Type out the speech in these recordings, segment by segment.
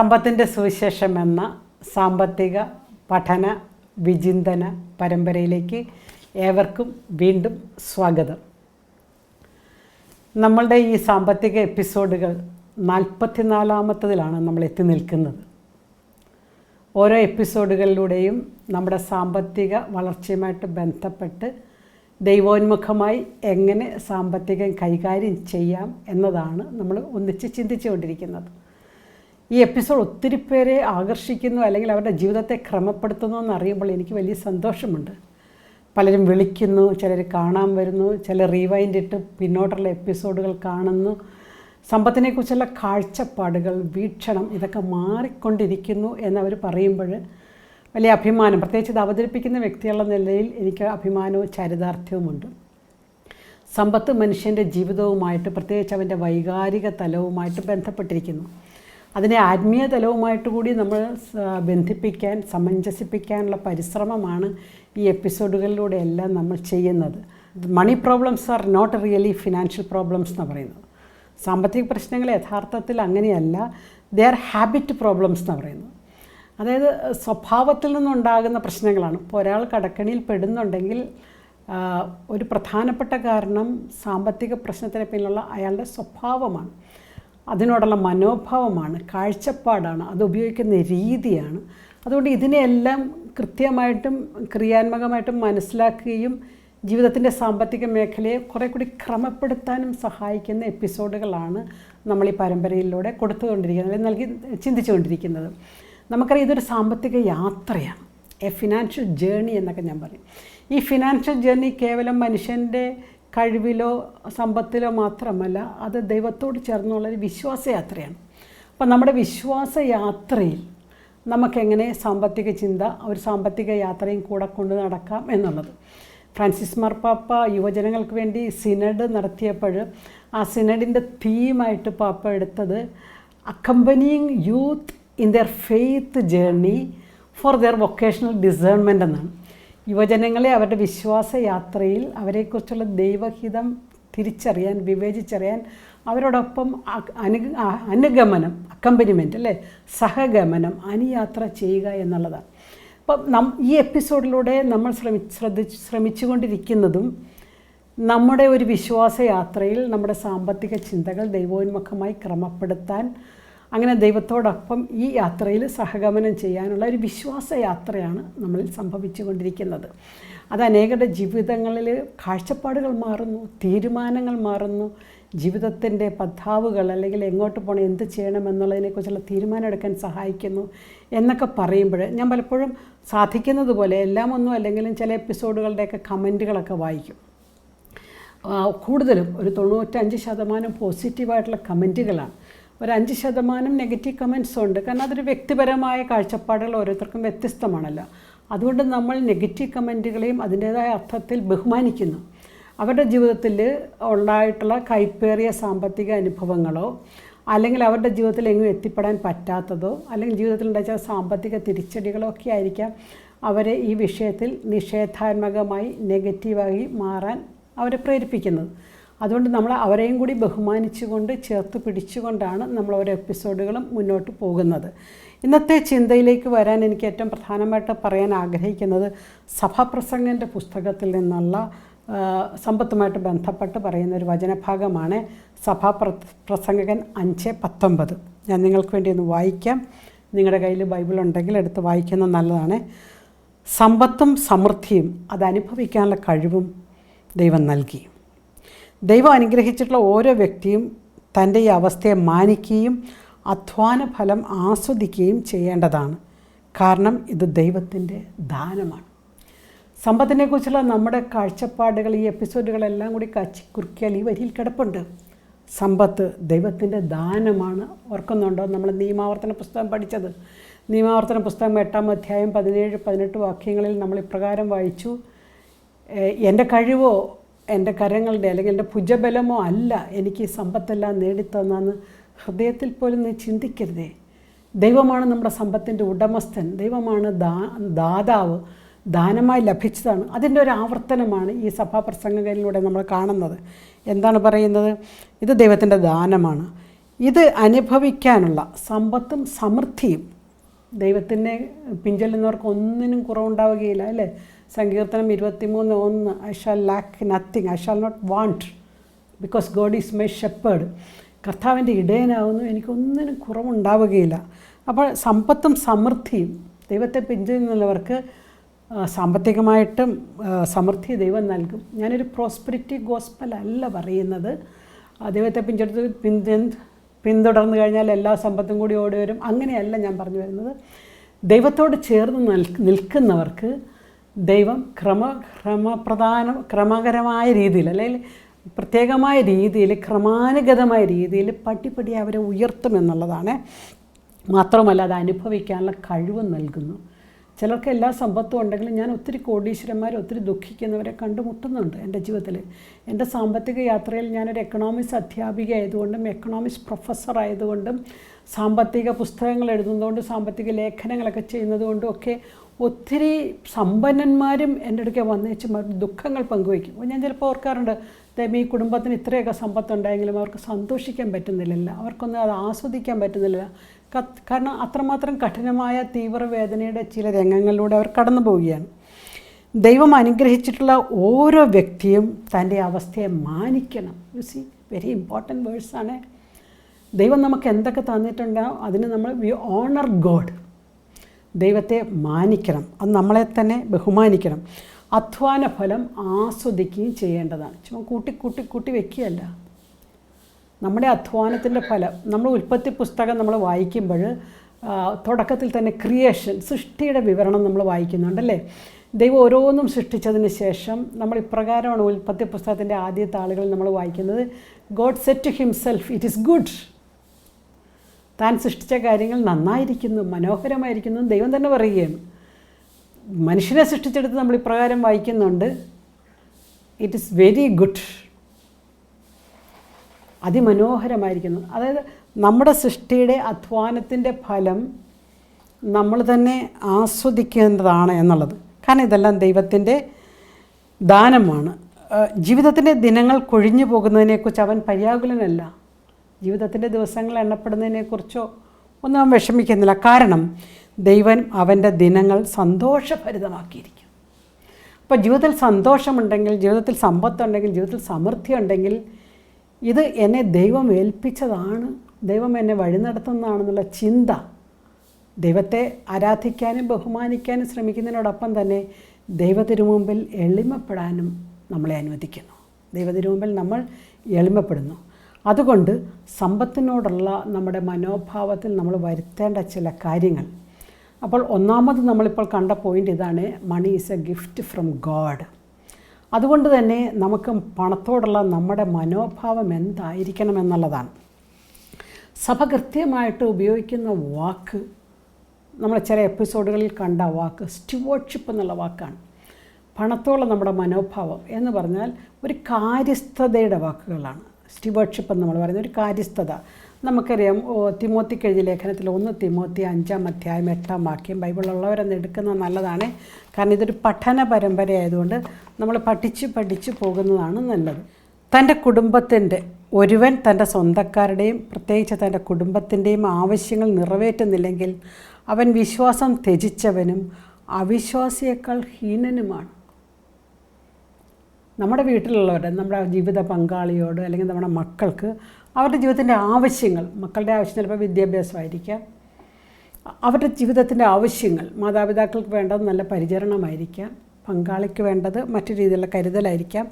സമ്പത്തിന്റെ സുവിശേഷം എന്ന സാമ്പത്തിക പഠന വിചിന്തന പരമ്പരയിലേക്ക് ഏവർക്കും വീണ്ടും സ്വാഗതം. നമ്മളുടെ ഈ സാമ്പത്തിക എപ്പിസോഡുകൾ നാൽപ്പത്തിനാലാമത്തതിലാണ് നമ്മൾ എത്തി നിൽക്കുന്നത്. ഓരോ എപ്പിസോഡുകളിലൂടെയും നമ്മുടെ സാമ്പത്തിക വളർച്ചയുമായിട്ട് ബന്ധപ്പെട്ട് ദൈവോന്മുഖമായി എങ്ങനെ സാമ്പത്തികം കൈകാര്യം ചെയ്യാം എന്നതാണ് നമ്മൾ ഒന്നിച്ച് ചിന്തിച്ചുകൊണ്ടിരിക്കുന്നത്. ഈ എപ്പിസോഡ് ഒത്തിരി പേരെ ആകർഷിക്കുന്നു അല്ലെങ്കിൽ അവരുടെ ജീവിതത്തെ ക്രമപ്പെടുത്തുന്നു എന്നറിയുമ്പോൾ എനിക്ക് വലിയ സന്തോഷമുണ്ട്. പലരും വിളിക്കുന്നു ചിലർ കാണാൻ വരുന്നു ചിലർ റീവൈൻഡ് ഇട്ട് പിന്നോട്ടുള്ള എപ്പിസോഡുകൾ കാണുന്നു. സമ്പത്തിനെക്കുറിച്ചുള്ള കാഴ്ചപ്പാടുകൾ വീക്ഷണം ഇതൊക്കെ മാറിക്കൊണ്ടിരിക്കുന്നു എന്നവർ പറയുമ്പോൾ വലിയ അഭിമാനം പ്രത്യേകിച്ച് ഇത് അവതരിപ്പിക്കുന്ന വ്യക്തികളുടെ നിലയിൽ എനിക്ക് അഭിമാനവും ചരിതാർത്ഥ്യവുമുണ്ട്. സമ്പത്ത് മനുഷ്യന്റെ ജീവിതവുമായിട്ട് പ്രത്യേകിച്ച് അവന്റെ വൈകാരിക തലവുമായിട്ട് ബന്ധപ്പെട്ടിരിക്കുന്നു. അതിനെ ആത്മീയ തലവുമായിട്ട് കൂടി നമ്മൾ ബന്ധിപ്പിക്കാൻ സമഞ്ജസിപ്പിക്കാനുള്ള പരിശ്രമമാണ് ഈ എപ്പിസോഡുകളിലൂടെ എല്ലാം നമ്മൾ ചെയ്യുന്നത്. Money problems are not really financial problems എന്ന് പറയുന്നത്. സാമ്പത്തിക പ്രശ്നങ്ങൾ യഥാർത്ഥത്തിൽ അങ്ങനെയല്ല ദേ ആർ ഹാബിറ്റ് പ്രോബ്ലംസ് എന്ന് പറയുന്നത്. അതായത് സ്വഭാവത്തിൽ നിന്നുണ്ടാകുന്ന പ്രശ്നങ്ങളാണ്. ഇപ്പോൾ ഒരാൾ കടക്കണിയിൽ പെടുന്നുണ്ടെങ്കിൽ ഒരു പ്രധാനപ്പെട്ട കാരണം സാമ്പത്തിക പ്രശ്നത്തിന് പിന്നിലുള്ള അയാളുടെ സ്വഭാവമാണ്. അതിനോടുള്ള മനോഭാവമാണ് കാഴ്ചപ്പാടാണ് അത് ഉപയോഗിക്കുന്ന രീതിയാണ്. അതുകൊണ്ട് ഇതിനെയെല്ലാം കൃത്യമായിട്ടും ക്രിയാത്മകമായിട്ടും മനസ്സിലാക്കുകയും ജീവിതത്തിന്റെ സാമ്പത്തിക മേഖലയെ കുറേ കൂടി ക്രമപ്പെടുത്താനും സഹായിക്കുന്ന എപ്പിസോഡുകളാണ് നമ്മൾ ഈ പരമ്പരയിലൂടെ കൊടുത്തുകൊണ്ടിരിക്കുന്നത് അല്ലെങ്കിൽ നൽകി ചിന്തിച്ചുകൊണ്ടിരിക്കുന്നത്. നമുക്കറിയാം ഇതൊരു സാമ്പത്തിക യാത്രയാണ്. എ ഫിനാൻഷ്യൽ ജേണി എന്നൊക്കെ ഞാൻ പറയും. ഈ ഫിനാൻഷ്യൽ ജേണി കേവലം മനുഷ്യന്റെ കഴിവിലോ സമ്പത്തിലോ മാത്രമല്ല അത് ദൈവത്തോട് ചേർന്നുള്ളൊരു വിശ്വാസയാത്രയാണ്. അപ്പം നമ്മുടെ വിശ്വാസയാത്രയിൽ നമുക്കെങ്ങനെ സാമ്പത്തിക ചിന്ത ഒരു സാമ്പത്തിക യാത്രയും കൂടെ കൊണ്ട് നടക്കാം എന്നുള്ളത്. ഫ്രാൻസിസ് മാർപ്പാപ്പ യുവജനങ്ങൾക്ക് വേണ്ടി സിനഡ് നടത്തിയപ്പോൾ ആ സിനഡിന്റെ തീമായിട്ട് പാപ്പ എടുത്തത് accompanying youth in their faith journey for their vocational discernment എന്നാണ്. യുവജനങ്ങളെ അവരുടെ വിശ്വാസ യാത്രയിൽ അവരെക്കുറിച്ചുള്ള ദൈവഹിതം തിരിച്ചറിയാൻ വിവേചിച്ചറിയാൻ അവരോടൊപ്പം അനു അനുഗമനം അക്കമ്പനിമെന്റ് അല്ലേ? സഹഗമനം അനുയാത്ര ചെയ്യുക എന്നുള്ളതാണ്. അപ്പം നം ഈ എപ്പിസോഡിലൂടെ നമ്മൾ ശ്രമി ശ്രദ്ധ ശ്രമിച്ചുകൊണ്ടിരിക്കുന്നതും നമ്മുടെ ഒരു വിശ്വാസയാത്രയിൽ നമ്മുടെ സാമ്പത്തിക ചിന്തകൾ ദൈവോന്മുഖമായി ക്രമപ്പെടുത്താൻ അങ്ങനെ ദൈവത്തോടൊപ്പം ഈ യാത്രയിൽ സഹഗമനം ചെയ്യാനുള്ള ഒരു വിശ്വാസയാത്രയാണ് നമ്മളിൽ സംഭവിച്ചുകൊണ്ടിരിക്കുന്നത് അത് അനേകരുടെ ജീവിതങ്ങളിൽ കാഴ്ചപ്പാടുകൾ മാറുന്നു തീരുമാനങ്ങൾ മാറുന്നു. ജീവിതത്തിന്റെ പദ്ധാവുകൾ അല്ലെങ്കിൽ എങ്ങോട്ട് പോകണം എന്ത് ചെയ്യണം എന്നുള്ളതിനെക്കുറിച്ചുള്ള തീരുമാനം എടുക്കാൻ സഹായിക്കുന്നു എന്നൊക്കെ പറയുമ്പോൾ ഞാൻ പലപ്പോഴും സാധിക്കുന്നത് പോലെ എല്ലാം ഒന്നും അല്ലെങ്കിലും ചില എപ്പിസോഡുകളുടെയൊക്കെ കമന്റുകളൊക്കെ വായിക്കും. കൂടുതലും ഒരു തൊണ്ണൂറ്റഞ്ച് ശതമാനം പോസിറ്റീവായിട്ടുള്ള കമന്റുകളാണ്. ഒരു അഞ്ച് ശതമാനം നെഗറ്റീവ് കമൻസ് ഉണ്ട്. കാരണം അതൊരു വ്യക്തിപരമായ കാഴ്ചപ്പാടുകൾ ഓരോരുത്തർക്കും വ്യത്യസ്തമാണല്ലോ. അതുകൊണ്ട് നമ്മൾ നെഗറ്റീവ് കമന്റുകളെയും അതിന്റേതായ അർത്ഥത്തിൽ ബഹുമാനിക്കുന്നു. അവരുടെ ജീവിതത്തിൽ ഉണ്ടായിട്ടുള്ള കൈപ്പേറിയ സാമ്പത്തിക അനുഭവങ്ങളോ അല്ലെങ്കിൽ അവരുടെ ജീവിതത്തിൽ എങ്ങും എത്തിപ്പെടാൻ പറ്റാത്തതോ അല്ലെങ്കിൽ ജീവിതത്തിൽ ഉണ്ടായ സാമ്പത്തിക തിരിച്ചടികളോ ഒക്കെ ആയിരിക്കാം അവരെ ഈ വിഷയത്തിൽ നിഷേധാത്മകമായി നെഗറ്റീവായി മാറാൻ അവരെ പ്രേരിപ്പിക്കുന്നത്. അതുകൊണ്ട് നമ്മൾ അവരെയും കൂടി ബഹുമാനിച്ചുകൊണ്ട് ചേർത്ത് പിടിച്ചുകൊണ്ടാണ് നമ്മൾ ഓരോ എപ്പിസോഡുകളും മുന്നോട്ട് പോകുന്നത്. ഇന്നത്തെ ചിന്തയിലേക്ക് വരാൻ എനിക്ക് ഏറ്റവും പ്രധാനമായിട്ട് പറയാൻ ആഗ്രഹിക്കുന്നത് സഭാപ്രസംഗന്റെ പുസ്തകത്തിൽ നിന്നുള്ള സമ്പത്തുമായിട്ട് ബന്ധപ്പെട്ട് പറയുന്ന ഒരു വചനഭാഗമാണ് സഭാ പ്ര പ്രസംഗകൻ അഞ്ച് പത്തൊമ്പത്. ഞാൻ നിങ്ങൾക്ക് വേണ്ടി ഒന്ന് വായിക്കാം. നിങ്ങളുടെ കയ്യിൽ ബൈബിൾ ഉണ്ടെങ്കിൽ എടുത്ത് വായിക്കുന്നത് നല്ലതാണ്. സമ്പത്തും സമൃദ്ധിയും അത് അനുഭവിക്കാനുള്ള കഴിവും ദൈവം നൽകി. ദൈവം അനുഗ്രഹിച്ചിട്ടുള്ള ഓരോ വ്യക്തിയും തന്റെ ഈ അവസ്ഥയെ മാനിക്കുകയും അധ്വാന ഫലം ആസ്വദിക്കുകയും ചെയ്യേണ്ടതാണ്. കാരണം ഇത് ദൈവത്തിന്റെ ദാനമാണ്. സമ്പത്തിനെക്കുറിച്ചുള്ള നമ്മുടെ കാഴ്ചപ്പാടുകൾ ഈ എപ്പിസോഡുകളെല്ലാം കൂടി കച്ചി കുറുക്കിയാൽ ഈ വരിയിൽ കിടപ്പുണ്ട്. സമ്പത്ത് ദൈവത്തിന്റെ ദാനമാണ്. ഓർക്കുന്നുണ്ടോ? നമ്മൾ നിയമാവർത്തന പുസ്തകം പഠിച്ചത്. നിയമാവർത്തന പുസ്തകം എട്ടാം അധ്യായം പതിനേഴ് പതിനെട്ട് വാക്യങ്ങളിൽ നമ്മൾ ഇപ്രകാരം വായിച്ചു. എന്റെ കഴിവോ എന്റെ കരങ്ങളുടെ അല്ലെങ്കിൽ എന്റെ ഭുജബലമോ അല്ല എനിക്ക് ഈ സമ്പത്തെല്ലാം നേടിത്തന്നെന്ന് ഹൃദയത്തിൽ പോലും നീ ചിന്തിക്കരുതേ. ദൈവമാണ് നമ്മുടെ സമ്പത്തിന്റെ ഉടമസ്ഥൻ. ദൈവമാണ് ദാ ദാതാവ്. ദാനമായി ലഭിച്ചതാണ്. അതിന്റെ ഒരു ആവർത്തനമാണ് ഈ സഭാപ്രസംഗങ്ങളിലൂടെ നമ്മൾ കാണുന്നത്. എന്താണ് പറയുന്നത്? ഇത് ദൈവത്തിന്റെ ദാനമാണ്. ഇത് അനുഭവിക്കാനുള്ള സമ്പത്തും സമൃദ്ധിയും ദൈവത്തിനെ പിഞ്ചൊല്ലുന്നവർക്ക് ഒന്നിനും കുറവുണ്ടാവുകയില്ല അല്ലേ? സങ്കീർത്തനം ഇരുപത്തിമൂന്ന് ഒന്ന് I shall lack nothing I shall not want because God is my shepherd കർത്താവിന്റെ ഇടയനാകുന്നു എനിക്കൊന്നിനും കുറവുണ്ടാവുകയില്ല. അപ്പോൾ സമ്പത്തും സമൃദ്ധിയും ദൈവത്തെ പിന്തുടരുന്നവർക്ക് സാമ്പത്തികമായിട്ടും സമൃദ്ധി ദൈവം നൽകും. ഞാനൊരു പ്രോസ്പെരിറ്റി ഗോസ്പൽ അല്ല പറയുന്നത് ദൈവത്തെ പിന്തുടർന്ന് പിന്തു പിന്തുടർന്നു കഴിഞ്ഞാൽ എല്ലാ സമ്പത്തും കൂടി ഓടി വരും. അങ്ങനെയല്ല ഞാൻ പറഞ്ഞു വരുന്നത്. ദൈവത്തോട് ചേർന്ന് നിൽ- നിൽക്കുന്നവർക്ക് ദൈവം ക്രമ ക്രമപ്രധാന ക്രമകരമായ രീതിയിൽ അല്ലെങ്കിൽ പ്രത്യേകമായ രീതിയിൽ ക്രമാനുഗതമായ രീതിയിൽ പടിപടി അവരെ ഉയർത്തുമെന്നുള്ളതാണ് മാത്രമല്ല അത് അനുഭവിക്കാനുള്ള കഴിവ് നൽകുന്നു. ചിലർക്ക് എല്ലാ സമ്പത്തും ഉണ്ടെങ്കിലും ഞാൻ ഒത്തിരി കോടീശ്വരന്മാർ ഒത്തിരി ദുഃഖിക്കുന്നവരെ കണ്ടുമുട്ടുന്നുണ്ട് എന്റെ ജീവിതത്തിൽ. എന്റെ സാമ്പത്തിക യാത്രയിൽ ഞാനൊരു എക്കണോമിക്സ് അധ്യാപിക ആയതുകൊണ്ടും എക്കണോമിക്സ് പ്രൊഫസർ ആയതുകൊണ്ടും സാമ്പത്തിക പുസ്തകങ്ങൾ എഴുതുന്നതുകൊണ്ടും സാമ്പത്തിക ലേഖനങ്ങളൊക്കെ ചെയ്യുന്നതുകൊണ്ടും ഒക്കെ ഒത്തിരി സമ്പന്നന്മാരും എന്റെ അടുക്കെ വന്നേച്ച് ദുഃഖങ്ങൾ പങ്കുവയ്ക്കും. അപ്പോൾ ഞാൻ ചിലപ്പോൾ ഓർക്കാറുണ്ട് ദൈവം ഈ കുടുംബത്തിന് ഇത്രയൊക്കെ സമ്പത്തുണ്ടായെങ്കിലും അവർക്ക് സന്തോഷിക്കാൻ പറ്റുന്നില്ല അവർക്കൊന്നും അത് ആസ്വദിക്കാൻ പറ്റുന്നില്ല കാരണം അത്രമാത്രം കഠിനമായ തീവ്രവേദനയുടെ ചില രംഗങ്ങളിലൂടെ അവർ കടന്നു പോവുകയാണ്. ദൈവം അനുഗ്രഹിച്ചിട്ടുള്ള ഓരോ വ്യക്തിയും തന്റെ അവസ്ഥയെ മാനിക്കണം. യു സി വെരി ഇമ്പോർട്ടന്റ് വേഴ്സാണ് ദൈവം നമുക്ക് എന്തൊക്കെ തന്നിട്ടുണ്ടോ അതിന് നമ്മൾ വി ഓണർ ഗോഡ് ദൈവത്തെ മാനിക്കണം. അത് നമ്മളെ തന്നെ ബഹുമാനിക്കണം. അധ്വാന ഫലം ആസ്വദിക്കുകയും ചെയ്യേണ്ടതാണ്. ചുമ്മാ കൂട്ടി കൂട്ടി കൂട്ടി വെക്കുകയല്ല. നമ്മുടെ അധ്വാനത്തിന്റെ ഫലം നമ്മൾ ഉൽപ്പത്തി പുസ്തകം നമ്മൾ വായിക്കുമ്പോൾ തുടക്കത്തിൽ തന്നെ ക്രിയേഷൻ സൃഷ്ടിയുടെ വിവരണം നമ്മൾ വായിക്കുന്നുണ്ടല്ലേ? ദൈവം ഓരോന്നും സൃഷ്ടിച്ചതിന് ശേഷം നമ്മൾ ഇപ്രകാരമാണ് ഉൽപ്പത്തി പുസ്തകത്തിന്റെ ആദ്യത്തെ ആളുകൾ നമ്മൾ വായിക്കുന്നത്. God set to himself it is good. താൻ സൃഷ്ടിച്ച കാര്യങ്ങൾ നന്നായിരിക്കുന്നു മനോഹരമായിരിക്കുന്നു ദൈവം തന്നെ പറയുകയാണ്. മനുഷ്യനെ സൃഷ്ടിച്ചെടുത്ത് നമ്മൾ ഇപ്രകാരം വായിക്കുന്നുണ്ട്. ഇറ്റ് ഇസ് വെരി ഗുഡ് അതിമനോഹരമായിരിക്കുന്നു. അതായത് നമ്മുടെ സൃഷ്ടിയുടെ അധ്വാനത്തിന്റെ ഫലം നമ്മൾ തന്നെ ആസ്വദിക്കേണ്ടതാണ് എന്നുള്ളത്. കാരണം ഇതെല്ലാം ദൈവത്തിന്റെ ദാനമാണ്. ജീവിതത്തിന്റെ ദിനങ്ങൾ കൊഴിഞ്ഞു പോകുന്നതിനെക്കുറിച്ച് അവൻ പര്യാകുലനല്ല. ജീവിതത്തിന്റെ ദിവസങ്ങൾ എണ്ണപ്പെടുന്നതിനെക്കുറിച്ചോ ഒന്നും അവൻ വിഷമിക്കുന്നില്ല. കാരണം ദൈവം അവന്റെ ദിനങ്ങൾ സന്തോഷഭരിതമാക്കിയിരിക്കും അപ്പോൾ ജീവിതത്തിൽ സന്തോഷമുണ്ടെങ്കിൽ ജീവിതത്തിൽ സമ്പത്തുണ്ടെങ്കിൽ ജീവിതത്തിൽ സമൃദ്ധി ഉണ്ടെങ്കിൽ ഇത് എന്നെ ദൈവം ഏൽപ്പിച്ചതാണ് ദൈവം എന്നെ വഴി നടത്തുന്നതാണെന്നുള്ള ചിന്ത ദൈവത്തെ ആരാധിക്കാനും ബഹുമാനിക്കാനും ശ്രമിക്കുന്നതിനോടൊപ്പം തന്നെ ദൈവത്തിനു മുമ്പിൽ എളിമപ്പെടാനും നമ്മളെ അനുവദിക്കുന്നു. ദൈവത്തിനു മുമ്പിൽ നമ്മൾ എളിമപ്പെടുന്നു. അതുകൊണ്ട് സമ്പത്തിനോടുള്ള നമ്മുടെ മനോഭാവത്തിൽ നമ്മൾ വരുത്തേണ്ട ചില കാര്യങ്ങൾ. അപ്പോൾ ഒന്നാമത് നമ്മളിപ്പോൾ കണ്ട പോയിന്റ് ഇതാണ് money is a gift from God അതുകൊണ്ട് തന്നെ നമുക്ക് പണത്തോടുള്ള നമ്മുടെ മനോഭാവം എന്തായിരിക്കണം എന്നുള്ളതാണ്. സഭ കൃത്യമായിട്ട് ഉപയോഗിക്കുന്ന വാക്ക് നമ്മൾ ചില എപ്പിസോഡുകളിൽ കണ്ട വാക്ക് സ്റ്റുവേർഡ്ഷിപ്പ് എന്നുള്ള വാക്കാണ്. പണത്തോളം നമ്മുടെ മനോഭാവം എന്ന് പറഞ്ഞാൽ ഒരു കാര്യസ്ഥതയുടെ വാക്കുകളാണ്. സ്റ്റുവേർഡ്ഷിപ്പ് എന്ന് നമ്മൾ പറയുന്ന ഒരു കാര്യസ്ഥത. നമുക്കറിയാം തിമോത്തി കഴിഞ്ഞ ലേഖനത്തിൽ ഒന്ന് തിമോത്തി അഞ്ചാം അധ്യായം എട്ടാം വാക്യം ബൈബിളുള്ളവരെന്ന് എടുക്കുന്നത് നല്ലതാണ്. കാരണം ഇതൊരു പഠന പരമ്പര ആയതുകൊണ്ട് നമ്മൾ പഠിച്ച് പഠിച്ച് പോകുന്നതാണ് നല്ലത്. തന്റെ കുടുംബത്തിന്റെ ഒരുവൻ തന്റെ സ്വന്തക്കാരുടെയും പ്രത്യേകിച്ച് തന്റെ കുടുംബത്തിന്റെയും ആവശ്യങ്ങൾ നിറവേറ്റുന്നില്ലെങ്കിൽ അവൻ വിശ്വാസം ത്യജിച്ചവനും അവിശ്വാസിയേക്കാൾ ഹീനനുമാണ്. നമ്മുടെ വീട്ടിലുള്ളവരുടെ നമ്മുടെ ജീവിത പങ്കാളിയോട് അല്ലെങ്കിൽ നമ്മുടെ മക്കൾക്ക് അവരുടെ ജീവിതത്തിന്റെ ആവശ്യങ്ങൾ മക്കളുടെ ആവശ്യം ചിലപ്പോൾ വിദ്യാഭ്യാസമായിരിക്കാം. അവരുടെ ജീവിതത്തിന്റെ ആവശ്യങ്ങൾ മാതാപിതാക്കൾക്ക് വേണ്ടത് നല്ല പരിചരണമായിരിക്കാം പങ്കാളിക്ക് വേണ്ടത് മറ്റു രീതിയിലുള്ള കരുതലായിരിക്കാം.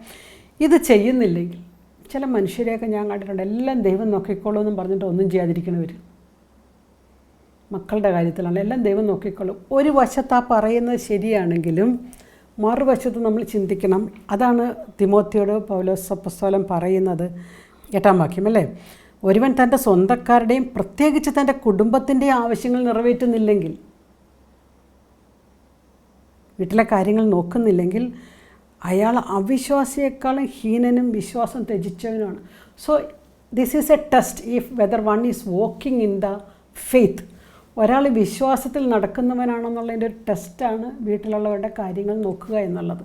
ഇത് ചെയ്യുന്നില്ലെങ്കിൽ ചില മനുഷ്യരെയൊക്കെ ഞാൻ കണ്ടിട്ടുണ്ട് എല്ലാം ദൈവം നോക്കിക്കോളൂ എന്നും പറഞ്ഞിട്ട് ഒന്നും ചെയ്യാതിരിക്കണവർ മക്കളുടെ കാര്യത്തിലാണ് എല്ലാം ദൈവം നോക്കിക്കോളും. ഒരു വശത്ത് പറയുന്നത് ശരിയാണെങ്കിലും മറുവശത്ത് നമ്മൾ ചിന്തിക്കണം. അതാണ് തിമോത്തിയോട് പൗലോസ് പുസ്തകം പറയുന്നത് എട്ടാം വാക്യം അല്ലേ? ഒരുവൻ തന്റെ സ്വന്തക്കാരുടെയും പ്രത്യേകിച്ച് തന്റെ കുടുംബത്തിന്റെയും ആവശ്യങ്ങൾ നിറവേറ്റുന്നില്ലെങ്കിൽ വീട്ടിലെ കാര്യങ്ങൾ നോക്കുന്നില്ലെങ്കിൽ അയാൾ അവിശ്വാസിയേക്കാളും ഹീനനും വിശ്വാസം ത്യജിച്ചവനുമാണ്. So this is a test if whether one is walking in the faith ഒരാൾ വിശ്വാസത്തിൽ നടക്കുന്നവനാണെന്നുള്ളതിന്റെ ഒരു ടെസ്റ്റാണ് വീട്ടിലുള്ളവരുടെ കാര്യങ്ങൾ നോക്കുക എന്നുള്ളത്.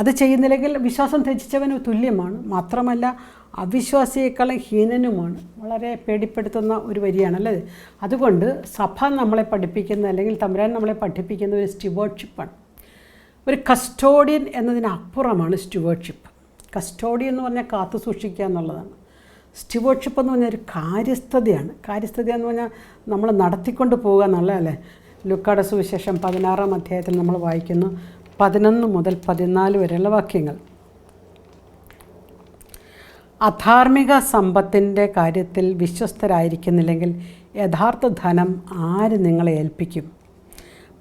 അത് ചെയ്യുന്നില്ലെങ്കിൽ വിശ്വാസം ത്യജിച്ചവന് തുല്യമാണ്. മാത്രമല്ല അവിശ്വാസിയേക്കാളും ഹീനനുമാണ്. വളരെ പേടിപ്പെടുത്തുന്ന ഒരു വരിയാണല്ലേ അതുകൊണ്ട് സഭ നമ്മളെ പഠിപ്പിക്കുന്ന അല്ലെങ്കിൽ തമ്പുരാൻ നമ്മളെ പഠിപ്പിക്കുന്ന ഒരു സ്റ്റുവേർഡ്ഷിപ്പാണ്. ഒരു കസ്റ്റോഡിയൻ എന്നതിനപ്പുറമാണ് സ്റ്റുവേർഡ്ഷിപ്പ്. കസ്റ്റോഡിയൻ എന്ന് പറഞ്ഞാൽ കാത്തു സൂക്ഷിക്കുക എന്നുള്ളതാണ്. സ്റ്റുവേർഡ്ഷിപ്പ് എന്ന് പറഞ്ഞാൽ ഒരു കാര്യസ്ഥതയാണ്. കാര്യസ്ഥത എന്ന് പറഞ്ഞാൽ നമ്മൾ നടത്തിക്കൊണ്ട് പോവുക എന്നുള്ളതല്ലേ? ലുക്കാട സുവിശേഷം പതിനാറാം അധ്യായത്തിൽ നമ്മൾ വായിക്കുന്നു. പതിനൊന്ന് മുതൽ പതിനാല് വരെയുള്ള വാക്യങ്ങൾ. അധാർമിക സമ്പത്തിന്റെ കാര്യത്തിൽ വിശ്വസ്തരായിരിക്കുന്നില്ലെങ്കിൽ യഥാർത്ഥ ധനം ആര് നിങ്ങളെ ഏൽപ്പിക്കും?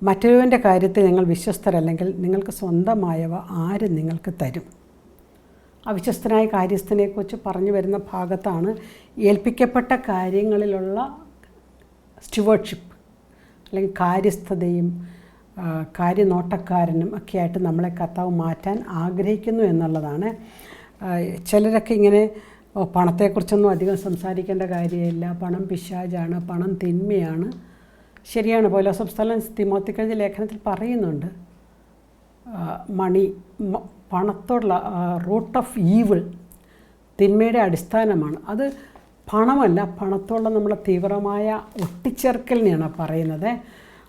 മറ്റൊരുവന്റെ കാര്യത്തിൽ നിങ്ങൾ വിശ്വസ്തരല്ലെങ്കിൽ നിങ്ങൾക്ക് സ്വന്തമായവ ആര് നിങ്ങൾക്ക് തരും? അവിശ്വസ്തനായ കാര്യസ്ഥനെക്കുറിച്ച് പറഞ്ഞു വരുന്ന ഭാഗത്താണ് ഏൽപ്പിക്കപ്പെട്ട കാര്യങ്ങളിലുള്ള സ്റ്റുവേർഡ്ഷിപ്പ് അല്ലെങ്കിൽ കാര്യസ്ഥതയും കാര്യനോട്ടക്കാരനും ഒക്കെ ആയിട്ട് നമ്മളെ കർത്താവ് മാറ്റാൻ ആഗ്രഹിക്കുന്നു എന്നുള്ളതാണ്. ചിലരൊക്കെ ഇങ്ങനെ "ഓ, പണത്തെക്കുറിച്ചൊന്നും അധികം സംസാരിക്കേണ്ട കാര്യമില്ല. പണം പിശാജാണ് പണം തിന്മയാണ്. ശരിയാണ്. പോലോസം സ്ഥലം തിമോത്തിക്കഴിഞ്ഞ ലേഖനത്തിൽ പറയുന്നുണ്ട്. മണി പണത്തോടുള്ള റൂട്ട് ഓഫ് ഈവിൾ തിന്മയുടെ അടിസ്ഥാനമാണ്. അത് പണമല്ല പണത്തോടുള്ള നമ്മുടെ തീവ്രമായ ഒട്ടിച്ചേർക്കലിനെയാണ് പറയുന്നത്.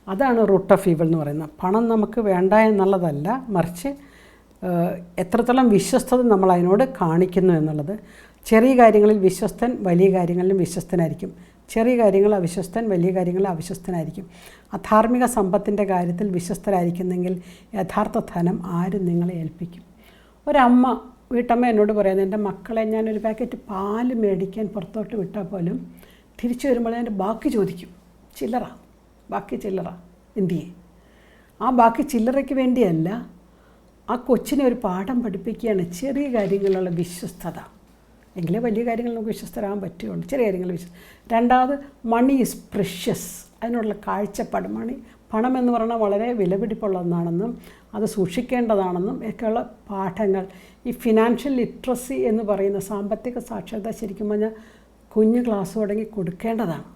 അതാണ് റൂട്ട് ഓഫ് ഈവിൾ എന്ന് പറയുന്നത്. പണം നമുക്ക് വേണ്ട എന്നുള്ളതല്ല മറിച്ച് എത്രത്തോളം വിശ്വസ്തത നമ്മൾ അതിനോട് കാണിക്കുന്നു എന്നുള്ളത്. ചെറിയ കാര്യങ്ങളിൽ വിശ്വസ്തൻ വലിയ കാര്യങ്ങളിലും വിശ്വസ്തനായിരിക്കും. ചെറിയ കാര്യങ്ങൾ അവിശ്വസ്തൻ വലിയ കാര്യങ്ങൾ അവിശ്വസ്തനായിരിക്കും. അധാർമിക സമ്പത്തിന്റെ കാര്യത്തിൽ വിശ്വസ്തരായിരിക്കുന്നെങ്കിൽ യഥാർത്ഥ ധനം ആരും നിങ്ങളെ ഏൽപ്പിക്കും? ഒരമ്മ വീട്ടമ്മ എന്നോട് പറയുന്നത് എന്റെ മക്കളെ ഞാനൊരു പാക്കറ്റ് പാൽ മേടിക്കാൻ പുറത്തോട്ട് വിട്ടാൽ പോലും തിരിച്ചു വരുമ്പോൾ എന്റെ ബാക്കി ചോദിക്കും. ചില്ലറ ബാക്കി ചില്ലറ എന്തിയെ? ആ ബാക്കി ചില്ലറയ്ക്ക് വേണ്ടിയല്ല ആ കൊച്ചിനെ ഒരു പാഠം പഠിപ്പിക്കുകയാണ് ചെറിയ കാര്യങ്ങളുള്ള വിശ്വസ്തത. എങ്കിലേ വലിയ കാര്യങ്ങൾ നമുക്ക് വിശ്വസ്തരാകാൻ പറ്റുകയുള്ളൂ. ചെറിയ കാര്യങ്ങൾ വിശ്വസ് രണ്ടാമത് മണി ഈസ് പ്രഷ്യസ് അതിനുള്ള കാഴ്ചപ്പാട് മണി പണം എന്ന് പറഞ്ഞാൽ വളരെ വിലപിടിപ്പുള്ള ഒന്നാണെന്നും അത് സൂക്ഷിക്കേണ്ടതാണെന്നും ഒക്കെയുള്ള പാഠങ്ങൾ. ഈ ഫിനാൻഷ്യൽ ലിറ്ററസി എന്ന് പറയുന്ന സാമ്പത്തിക സാക്ഷരത ശരിക്കും പറഞ്ഞാൽ കുഞ്ഞ് ക്ലാസ് തുടങ്ങി കൊടുക്കേണ്ടതാണ്.